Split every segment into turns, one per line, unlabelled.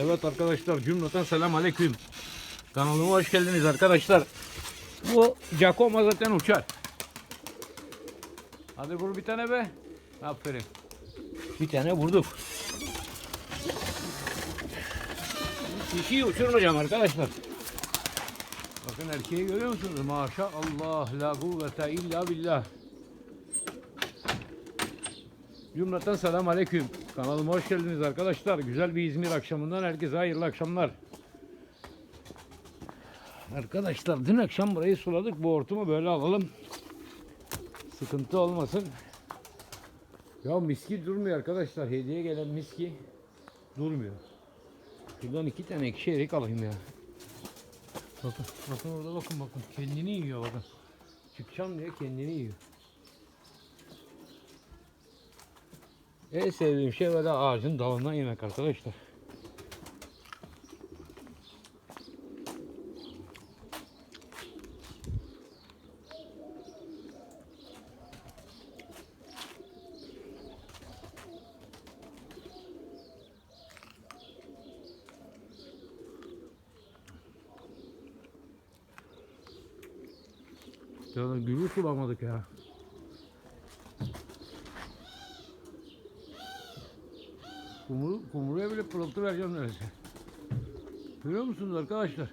Evet arkadaşlar cümleten selam aleyküm. Kanalıma hoş geldiniz arkadaşlar. Bu Giacomo zaten uçar. Hadi vur bir tane be. Aferin. Bir tane vurduk. Dişiyi uçurmayacağım arkadaşlar. Bakın erkeği görüyor musunuz? Maşallah la kuvvete illa billah. Cümleten selam aleyküm. Kanalıma hoş geldiniz arkadaşlar. Güzel bir İzmir akşamından herkese hayırlı akşamlar. Arkadaşlar dün akşam burayı suladık. Bu hortumu böyle alalım. Sıkıntı olmasın. Ya miski durmuyor arkadaşlar. Hediye gelen miski durmuyor. Şuradan iki tane ekşi erik alayım ya. Bakın, bakın orada bakın bakın. Kendini yiyor bakın. Çıkacağım diye kendini yiyor. En sevdiğim şey böyle ağacın dalından yemek arkadaşlar. Ya gülü sulamadık ya. Kumru, kumruya bile pırıltı vereceğim neredeyse. Görüyor musunuz arkadaşlar?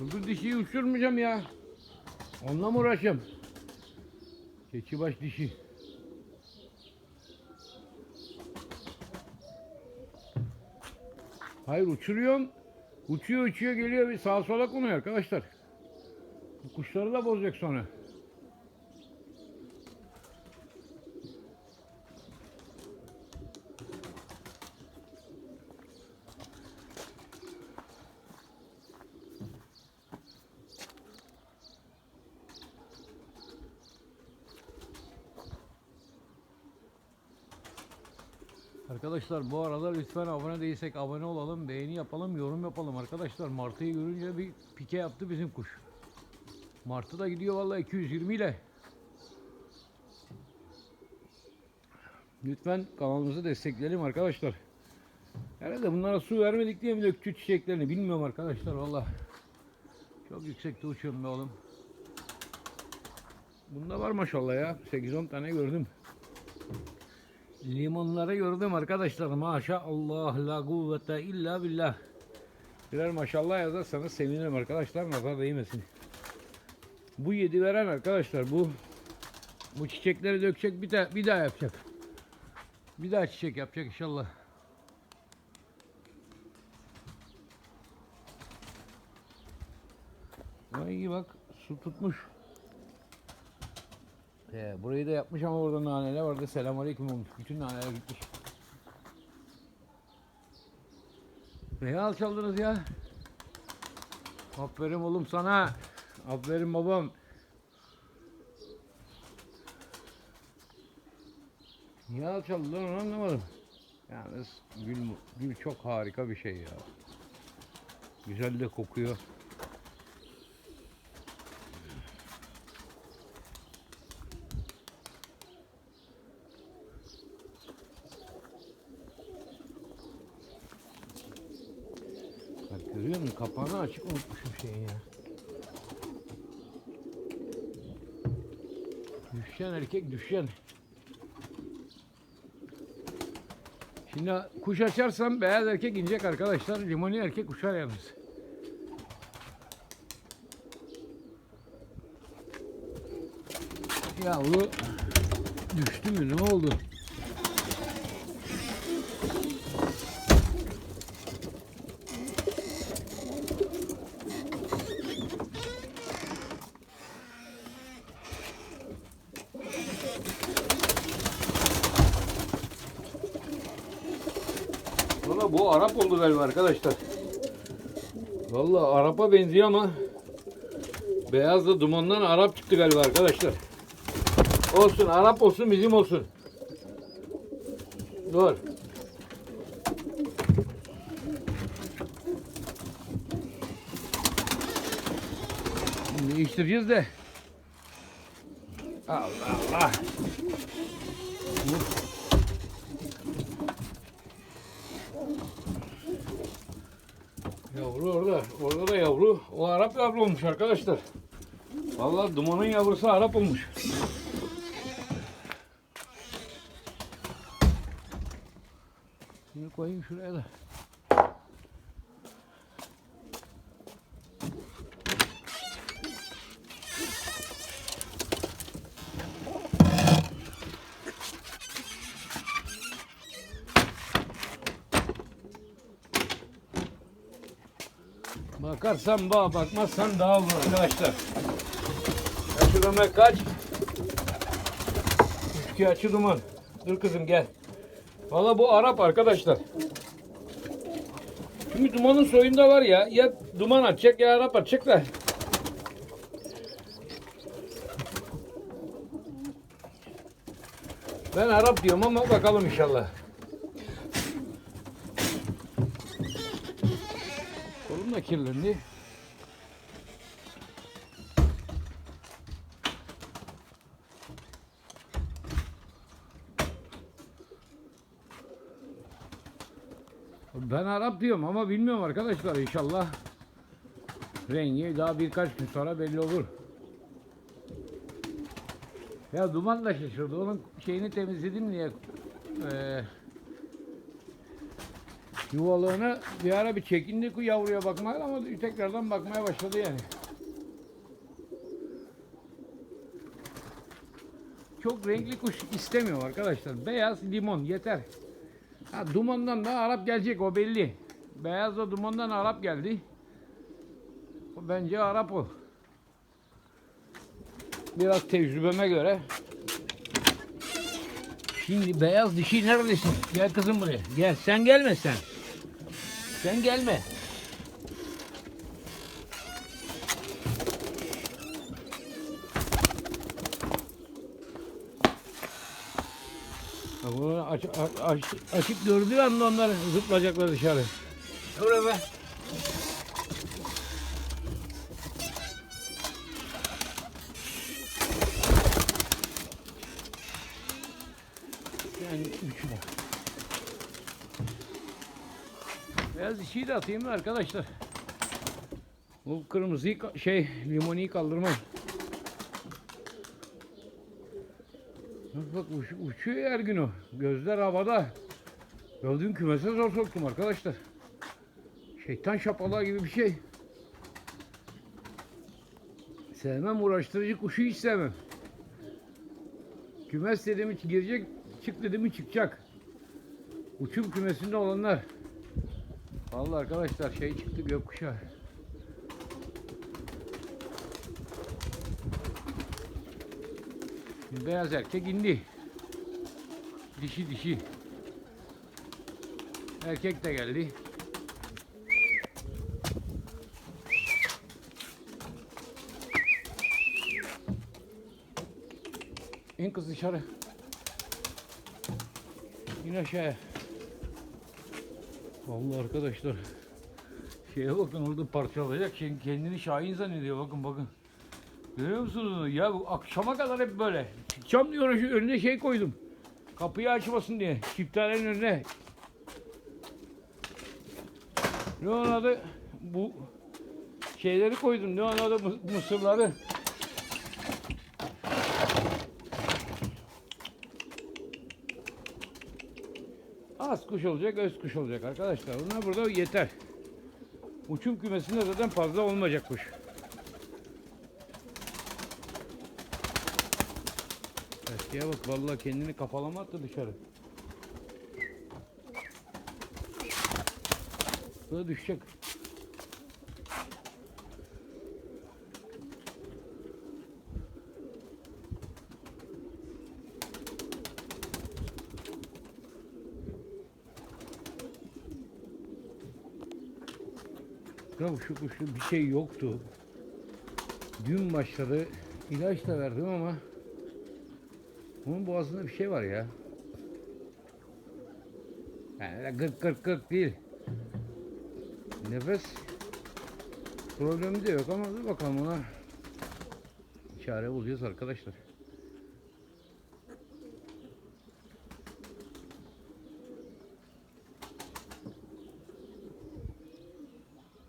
Bugün dişiyi uçurmayacağım ya. Onunla mı uğraşacağım? Keçibaş dişi. Hayır uçuruyorum. Uçuyor uçuyor geliyor bir sağa sola konuyor arkadaşlar. Bu kuşları da bozacak sonra. Arkadaşlar bu arada lütfen abone değilsek abone olalım, beğeni yapalım, yorum yapalım arkadaşlar. Martı'yı görünce bir pike yaptı bizim kuş. Martı da gidiyor vallahi 220 ile. Lütfen kanalımızı destekleyelim arkadaşlar. Herhalde bunlara su vermedik diye mi döktü çiçeklerini bilmiyorum arkadaşlar valla. Çok yüksekte uçuyorum be oğlum. Bunda var maşallah ya. 8-10 tane gördüm. Limonları gördüm arkadaşlar. Maşallah la kuvvete illa billah. Birer maşallah yazarsanız sevinirim arkadaşlar. Nazar değmesin. Bu yedi veren arkadaşlar bu bu çiçekleri dökecek bir daha bir daha yapacak. Bir daha çiçek yapacak inşallah. Vay iyi bak su tutmuş. Ee, burayı da yapmış ama orada naneler vardı. Selamünaleyküm olmuş. Bütün naneler gitmiş. Neye alçaldınız ya? Aferin oğlum sana. Aferin babam. Niye alçaldılar onu anlamadım. Yalnız gül, gül çok harika bir şey ya. Güzel de kokuyor. Görüyor musun? Kapağını açık unutmuşum şeyin ya. Düşen erkek düşen. Şimdi kuş açarsam beyaz erkek inecek arkadaşlar. Limoni erkek uçar yalnız. Yavru düştü mü ne oldu? Bu Arap oldu galiba arkadaşlar. Valla Arap'a benziyor ama beyaz da dumandan Arap çıktı galiba arkadaşlar. Olsun Arap olsun bizim olsun. Dur. Şimdi değiştireceğiz de. Allah Allah. Yavru orada. Orada da yavru. O Arap yavru olmuş arkadaşlar. Vallahi dumanın yavrusu Arap olmuş. Şimdi koyayım şuraya da. Bakarsan bağ, bakmazsan dağ olur arkadaşlar. Açı Ömer kaç? Üçkü açı duman. Dur kızım gel. Valla bu Arap arkadaşlar. Çünkü dumanın soyunda var ya, ya duman atacak ya Arap atacak da. Ben Arap diyorum ama bakalım inşallah. Da kirlendi. Ben Arap diyorum ama bilmiyorum arkadaşlar inşallah. Rengi daha birkaç gün sonra belli olur. Ya duman da şaşırdı. Onun şeyini temizledim diye eee yuvalığını bir ara bir çekindi ku yavruya bakmaya ama tekrardan bakmaya başladı yani. Çok renkli kuş istemiyor arkadaşlar. Beyaz limon yeter. Ha, dumandan da Arap gelecek o belli. Beyaz da dumandan Arap geldi. Bence Arap o. Biraz tecrübeme göre. Şimdi beyaz dişi neredesin? Gel kızım buraya. Gel. Sen gelme sen. Sen gelme. Bak bunu aç, aç, aç, açık gördüğü anda onlar zıplayacaklar dışarı. Dur be. Beyaz dişiyi de atayım da arkadaşlar. Bu kırmızıyı şey limoniyi kaldırmam. Bak bak uç, uçuyor her gün o. Gözler havada. Gördüğün kümese zor soktum arkadaşlar. Şeytan şapalığı gibi bir şey. Sevmem uğraştırıcı kuşu hiç sevmem. Kümes dedim girecek, çık dedim çıkacak. Uçum kümesinde olanlar. Vallahi arkadaşlar şey çıktı gökkuşağı. Beyaz erkek indi. Dişi dişi. Erkek de geldi. İn kız dışarı. İn aşağıya. Vallahi arkadaşlar. Şeye bakın orada parçalayacak. Şimdi kendini şahin zannediyor. Bakın bakın. Görüyor musunuz? Ya bu akşama kadar hep böyle. Çıkacağım diyor önüne şey koydum. Kapıyı açmasın diye. Çifthanenin önüne. Ne onun adı? Bu şeyleri koydum. Ne onun adı? Mı- Mısırları. Az kuş olacak, öz kuş olacak arkadaşlar. Bunlar burada yeter. Uçum kümesinde zaten fazla olmayacak kuş. Eskiye bak vallahi kendini kafalama attı dışarı. Burada düşecek. Şu kuşun bir şey yoktu. Dün başladı. İlaç da verdim ama onun boğazında bir şey var ya. Yani gırk gırk gırk değil. Nefes problemi de yok ama dur bakalım ona çare bulacağız arkadaşlar.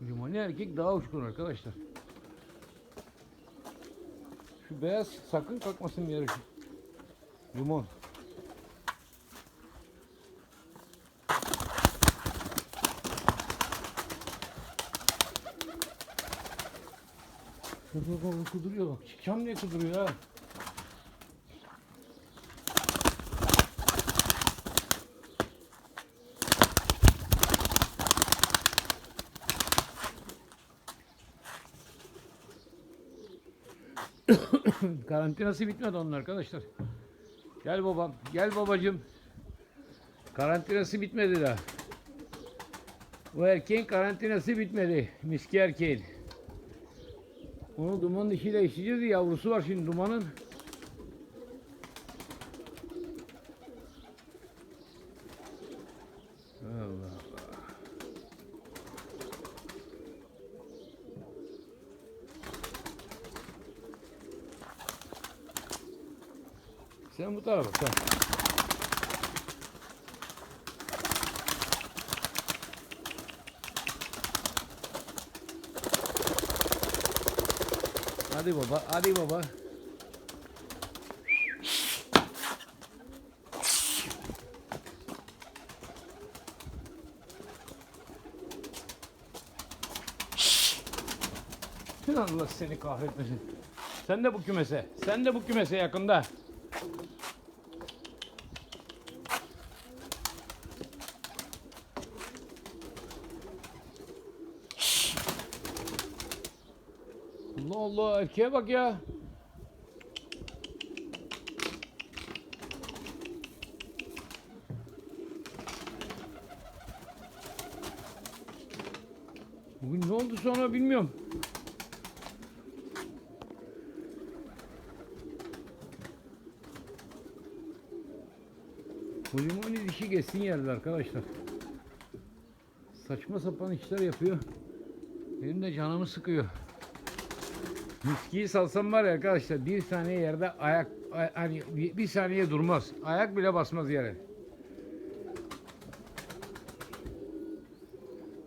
Limoni erkek daha uçkun arkadaşlar. Şu beyaz sakın kalkmasın bir yere. Limon. Bak bak. Çıkacağım diye kuduruyor ha. Karantinası bitmedi onun arkadaşlar. Gel babam, gel babacım. Karantinası bitmedi daha. Bu erkeğin karantinası bitmedi. Miski erkeğin. Onu duman dişiyle işleyeceğiz. Yavrusu var şimdi dumanın. Sen bu tarafa sen. Hadi baba, hadi baba. Allah seni kahretmesin. Sen de bu kümese. Sen de bu kümese yakında. Allah Allah erkeğe bak ya. Bugün ne oldu sonra bilmiyorum. Bu limoni dişi geçsin yerler arkadaşlar. Saçma sapan işler yapıyor. Benim de canımı sıkıyor. Miskiyi salsam var ya arkadaşlar bir saniye yerde ayak ay- hani bir, saniye durmaz. Ayak bile basmaz yere.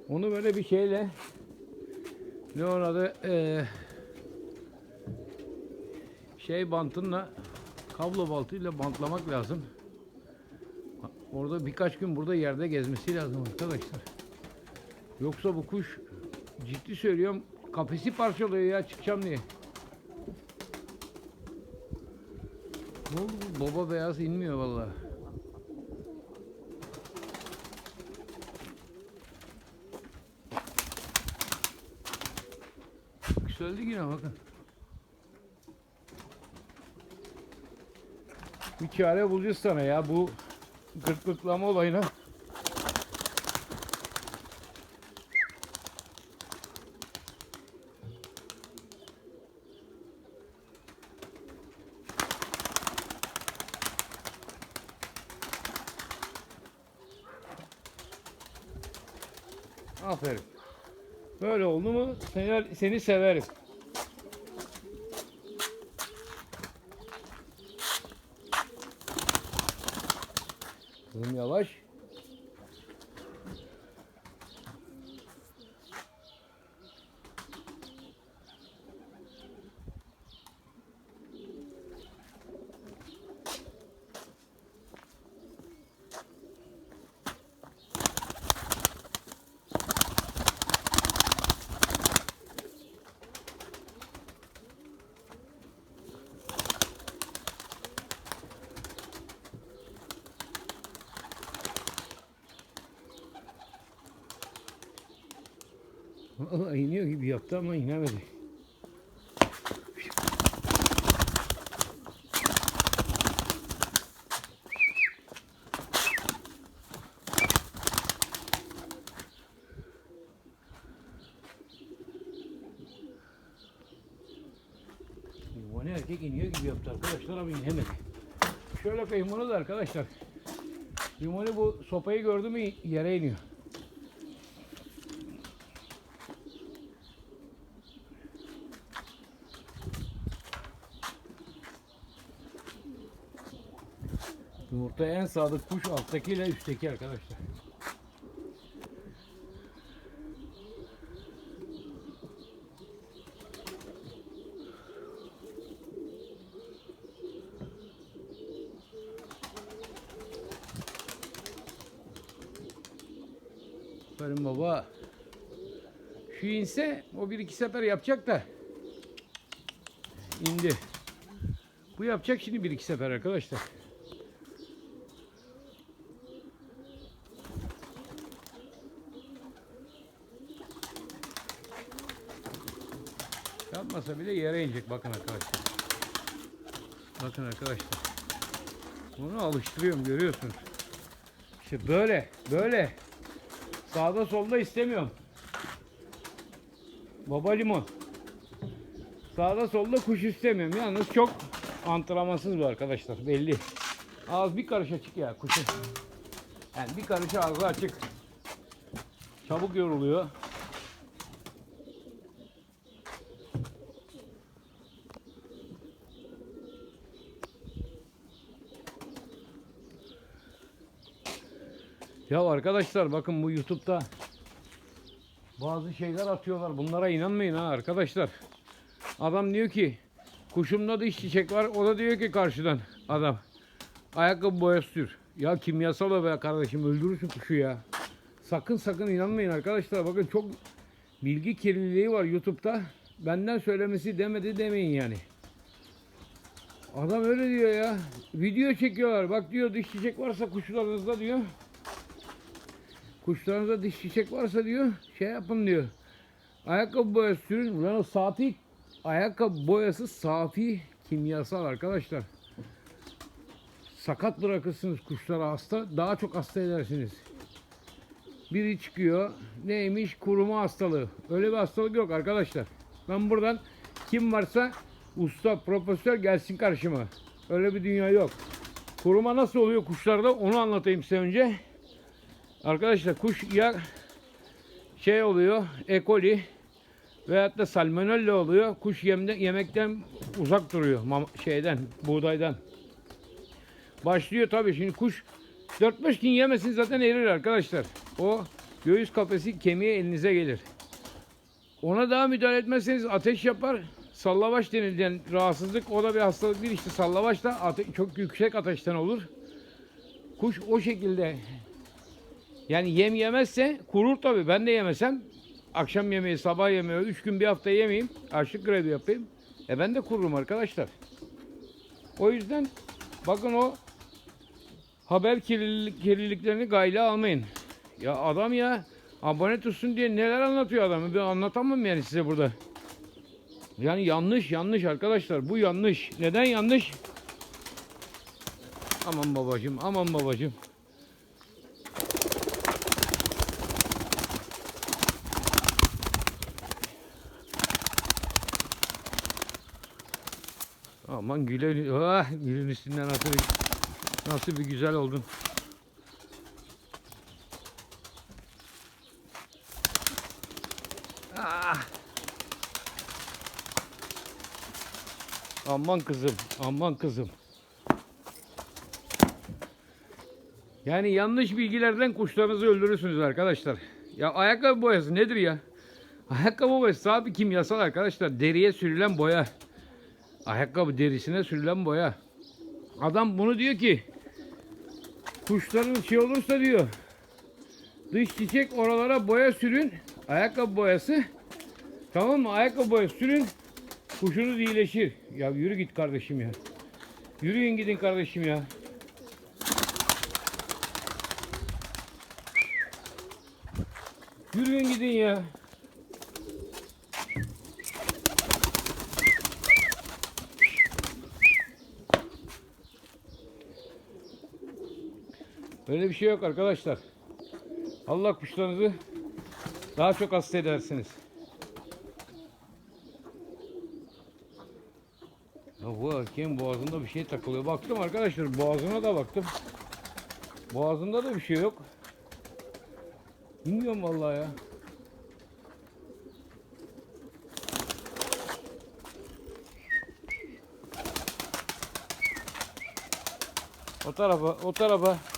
Onu böyle bir şeyle ne onun adı Ee, şey bantınla kablo bantıyla bantlamak lazım. Orada birkaç gün burada yerde gezmesi lazım arkadaşlar. Yoksa bu kuş ciddi söylüyorum kafesi parçalıyor ya çıkacağım diye. Ne oldu bu baba beyaz inmiyor vallahi. Yükseldi yine bakın. Bir çare bulacağız sana ya bu gırtlıklama olayına. Aferin. Böyle oldu mu seni, seni severim. Kızım yavaş. Vallahi iniyor gibi yaptı ama inemedi. Limoni erkek iniyor gibi yaptı arkadaşlar ama inemedi. Şöyle koyayım bunu da arkadaşlar. Limoni bu sopayı gördü mü yere iniyor. sağdaki kuş alttakiyle üstteki arkadaşlar. Aferin baba. Şu inse o bir iki sefer yapacak da indi. Bu yapacak şimdi bir iki sefer arkadaşlar. Yapmasa bile yere inecek bakın arkadaşlar. Bakın arkadaşlar. Bunu alıştırıyorum görüyorsunuz. İşte böyle böyle. Sağda solda istemiyorum. Baba limon. Sağda solda kuş istemiyorum. Yalnız çok antrenmansız bu arkadaşlar belli. Ağız bir karış açık ya kuşun. Yani bir karış ağzı açık. Çabuk yoruluyor. Ya arkadaşlar bakın bu YouTube'da bazı şeyler atıyorlar. Bunlara inanmayın ha arkadaşlar. Adam diyor ki kuşumda da iş çiçek var. O da diyor ki karşıdan adam ayakkabı boyası sür. Ya kimyasal o be kardeşim öldürürsün kuşu ya. Sakın sakın inanmayın arkadaşlar. Bakın çok bilgi kirliliği var YouTube'da. Benden söylemesi demedi demeyin yani. Adam öyle diyor ya. Video çekiyorlar. Bak diyor dış çiçek varsa kuşlarınızda diyor. Kuşlarınızda diş çiçek varsa diyor şey yapın diyor. Ayakkabı boyası sürün. Ulan o safi ayakkabı boyası safi kimyasal arkadaşlar. Sakat bırakırsınız kuşları hasta. Daha çok hasta edersiniz. Biri çıkıyor. Neymiş? Kuruma hastalığı. Öyle bir hastalık yok arkadaşlar. Ben buradan kim varsa usta, profesör gelsin karşıma. Öyle bir dünya yok. Kuruma nasıl oluyor kuşlarda onu anlatayım size önce. Arkadaşlar kuş ya şey oluyor, E. coli veyahut da salmonella oluyor. Kuş yemde, yemekten uzak duruyor mam- şeyden, buğdaydan. Başlıyor tabii şimdi kuş 4-5 gün yemesin zaten erir arkadaşlar. O göğüs kafesi kemiği elinize gelir. Ona daha müdahale etmezseniz ateş yapar. Sallavaş denilen rahatsızlık o da bir hastalık değil işte sallavaş da çok yüksek ateşten olur. Kuş o şekilde yani yem yemezse kurur tabi. Ben de yemesem akşam yemeği, sabah yemeği, üç gün bir hafta yemeyeyim. Açlık grevi yapayım. E ben de kururum arkadaşlar. O yüzden bakın o haber kirlilik, kirliliklerini gayla almayın. Ya adam ya abone tutsun diye neler anlatıyor adam. Ben anlatamam yani size burada. Yani yanlış yanlış arkadaşlar. Bu yanlış. Neden yanlış? Aman babacım, aman babacım. Aman güle ah, gülün üstünden nasıl nasıl bir güzel oldun. Ah. Aman kızım, aman kızım. Yani yanlış bilgilerden kuşlarınızı öldürürsünüz arkadaşlar. Ya ayakkabı boyası nedir ya? Ayakkabı boyası abi kimyasal arkadaşlar. Deriye sürülen boya. Ayakkabı derisine sürülen boya. Adam bunu diyor ki kuşların şey olursa diyor dış çiçek oralara boya sürün. Ayakkabı boyası. Tamam mı? Ayakkabı boyası sürün. Kuşunuz iyileşir. Ya yürü git kardeşim ya. Yürüyün gidin kardeşim ya. Yürüyün gidin ya. Öyle bir şey yok arkadaşlar. Allah kuşlarınızı daha çok hasta edersiniz. Ya bu erkeğin boğazında bir şey takılıyor. Baktım arkadaşlar boğazına da baktım. Boğazında da bir şey yok. Bilmiyorum vallahi ya. O tarafa, o tarafa.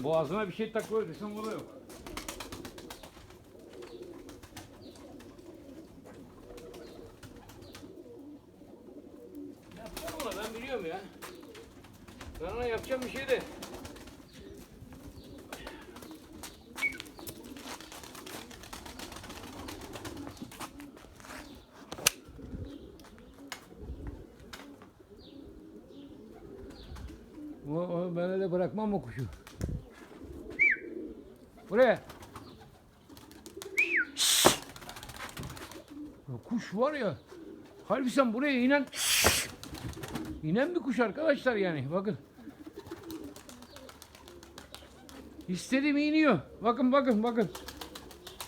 Yani boğazına bir şey takıyor desem o da yok. Yapacağım ona ben bir ya. Ben ona yapacağım bir şey de. O, o, ben öyle bırakmam o kuşu. Buraya. Ya kuş var ya. Halbuki sen buraya inen inen bir kuş arkadaşlar yani. Bakın. İstediğim iniyor. Bakın bakın bakın.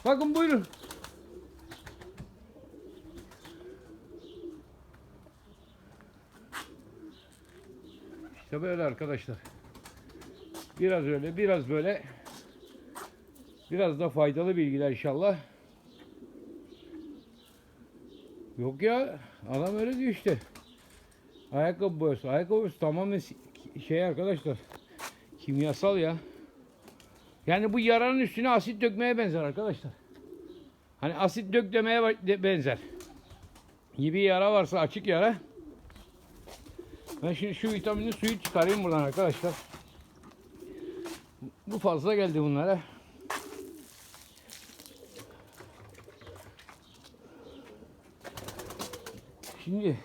Bakın buyurun. İşte böyle arkadaşlar. Biraz öyle, biraz böyle. Biraz da faydalı bilgiler inşallah. Yok ya, adam öyle diyor işte. Ayakkabı boyası. Ayakkabı boyası tamamen şey arkadaşlar. Kimyasal ya. Yani bu yaranın üstüne asit dökmeye benzer arkadaşlar. Hani asit dök demeye benzer. İyi bir yara varsa açık yara. Ben şimdi şu vitamini suyu çıkarayım buradan arkadaşlar. Bu fazla geldi bunlara. Şimdi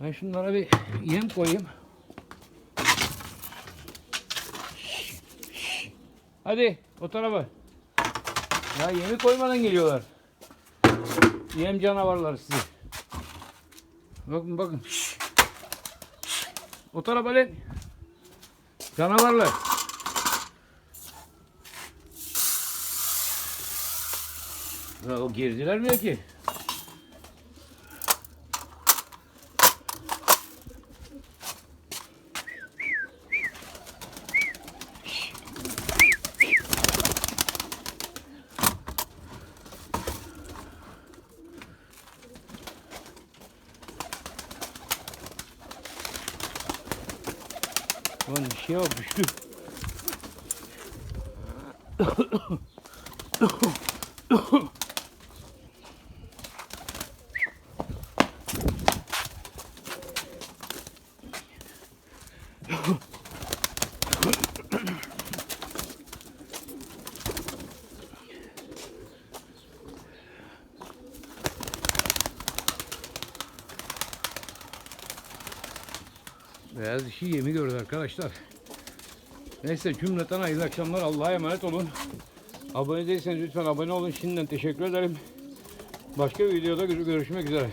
ben şunlara bir yem koyayım. Hadi o tarafa. Ya yemi koymadan geliyorlar. Yem canavarlar sizi. Bakın bakın. O tarafa lan. Canavarlar. Ya o girdiler mi ki? Lan bir şey yok düştü. Beyaz dişi yemi gördü arkadaşlar. Neyse cümleten hayırlı akşamlar. Allah'a emanet olun. Abone değilseniz lütfen abone olun. Şimdiden teşekkür ederim. Başka bir videoda gör- görüşmek üzere.